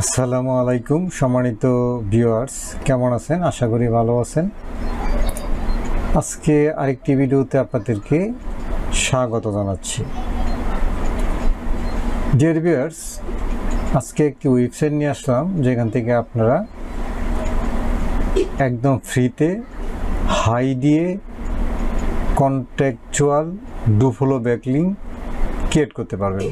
আসসালামু আলাইকুম, সম্মানিত ভিউয়ার্স, কেমন আছেন? আশা করি ভালো আছেন। আজকে আরেকটি ভিডিওতে আপনাদেরকে স্বাগত জানাচ্ছি। ডিয়ার ভিউয়ার্স আজকে একটি ওয়েবসাইট নিয়ে আসলাম, যেখান থেকে আপনারা একদম ফ্রিতে হাই দিয়ে কন্ট্যাকচুয়াল ডুফলো ব্যাকলিং ক্রিয়েট করতে পারবেন।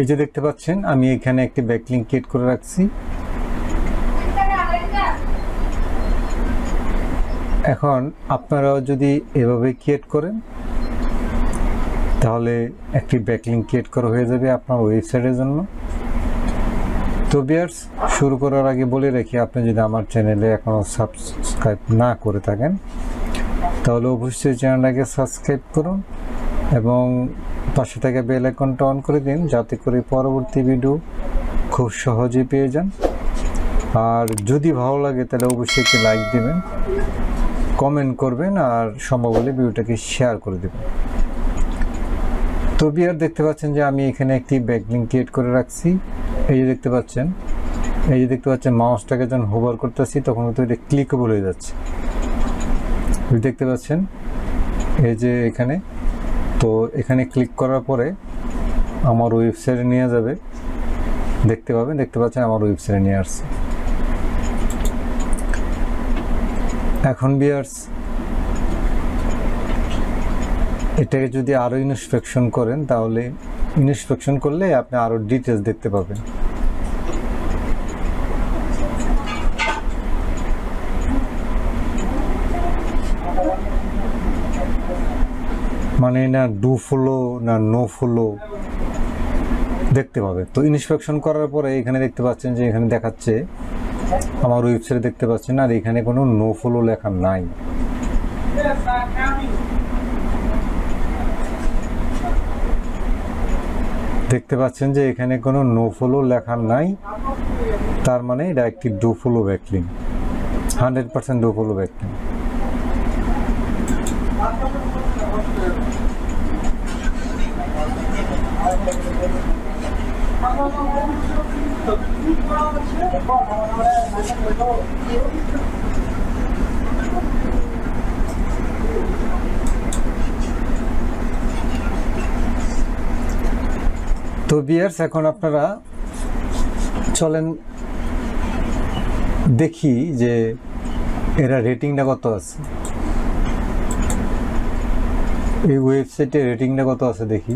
এই যে দেখতে পাচ্ছেন, আমি এখানে একটি ব্যাকলিং ক্রিয়েট করে রাখছি। এখন আপনারাও যদি এভাবে ক্রিয়েট করেন, তাহলে একটি ব্যাকলিং ক্রিয়েট করা হয়ে যাবে আপনার ওয়েবসাইটের জন্য। তো বিয়ার্স শুরু করার আগে বলে রাখি, আপনি যদি আমার চ্যানেলে এখনও সাবস্ক্রাইব না করে থাকেন, তাহলে অবশ্যই চ্যানেলটাকে সাবস্ক্রাইব করুন। এবং পাশে থেকে বেল আইকনটা অন করে দিন, যাতে করে পরবর্তী ভিডিও খুব সহজে পেয়ে যান। আর যদি ভালো লাগে, তাহলে অবশ্যই একটি লাইক দেবেন, কমেন্ট করবেন, আর সম্ভব হলে ভিডিওটাকে শেয়ার করে দেবেন। তো বিয়ার দেখতে পাচ্ছেন যে আমি এখানে একটি ব্যাকলিং ক্রিয়েট করে রাখছি। এই যে দেখতে পাচ্ছেন, এই যে দেখতে পাচ্ছেন, মাউসটাকে যখন হোভার করতেছি, তখন তো এটা ক্লিকেবল হয়ে যাচ্ছে। দেখতে পাচ্ছেন, এই যে এখানে তো এখানে ক্লিক করার পরে আমার ওয়েবসাইটে নিয়ে যাবে। দেখতে পাবেন, দেখতে পাচ্ছেন আমার ওয়েবসাইটে নিয়ে আসছে। এখন বিয়ার্স এটাকে যদি আরও ইনস্পেকশন করেন, তাহলে ইনস্পেকশন করলে আপনি আরও ডিটেলস দেখতে পাবেন। মানে না ডু ফলো না নো ফলো দেখতে পাবে। তো ইনস্পেকশন করার পরে এখানে দেখতে পাচ্ছেন যে এখানে দেখাচ্ছে, আমার ওয়েবসাইটে দেখতে পাচ্ছেন আর এখানে কোনো নো ফলো লেখা নাই। দেখতে পাচ্ছেন যে এখানে কোনো নো ফলো লেখা নাই, তার মানে এটা একটি do follow backlink hundred percent do follow backlink তো বিয়ার্স, এখন আপনারা চলেন দেখি যে এরা রেটিংটা কত আছে। এই ওয়েবসাইটে রেটিংটা কত আছে দেখি।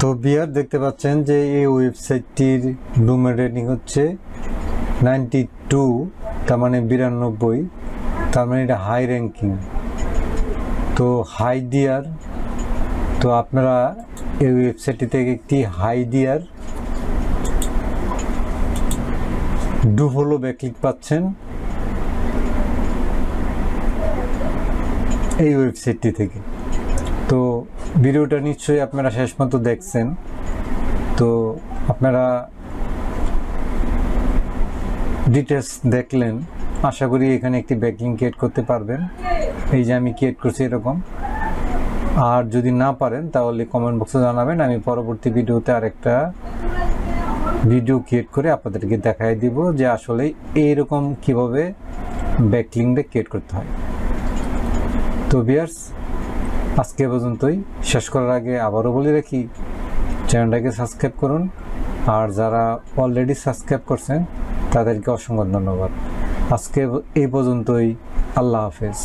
তো বিয়ার দেখতে পাচ্ছেন যে এই ওয়েবসাইটটির ডোমেন রেটিং হচ্ছে নাইনটি টু, তার মানে বিরানব্বই, তার মানে এটা হাই র্যাঙ্কিং তো হাই দিয়ার তো আপনারা এই ওয়েবসাইটটি থেকে একটি হাই দিয়ার ডুফলো ব্যাকলিক পাচ্ছেন। এই ওয়েবসাইটটি থেকে। ভিডিওটা নিশ্চয়ই আপনারা শেষ মতো দেখছেন। তো আপনারা ডিটেলস দেখলেন। আশা করি এখানে একটি ব্যাকিং ক্রিয়েট করতে পারবেন। এই যে আমি ক্রিয়েট করছি এরকম। আর যদি না পারেন, তাহলে কমেন্ট বক্সে জানাবেন। আমি পরবর্তী ভিডিওতে আরেকটা ভিডিও ক্রিয়েট করে আপনাদেরকে দেখাই দিব যে আসলে এইরকম কীভাবে ব্যাকলিংটা ক্রিয়েট করতে হয়। তো বিয়ার্স আজকে পর্যন্তই। শেষ করার আগে আবারও বলে রাখি, চ্যানেলটাকে সাবস্ক্রাইব করুন। আর যারা অলরেডি সাবস্ক্রাইব করছেন, তাদেরকে অসংখ্য ধন্যবাদ। আজকে এই পর্যন্তই। আল্লাহ হাফেজ।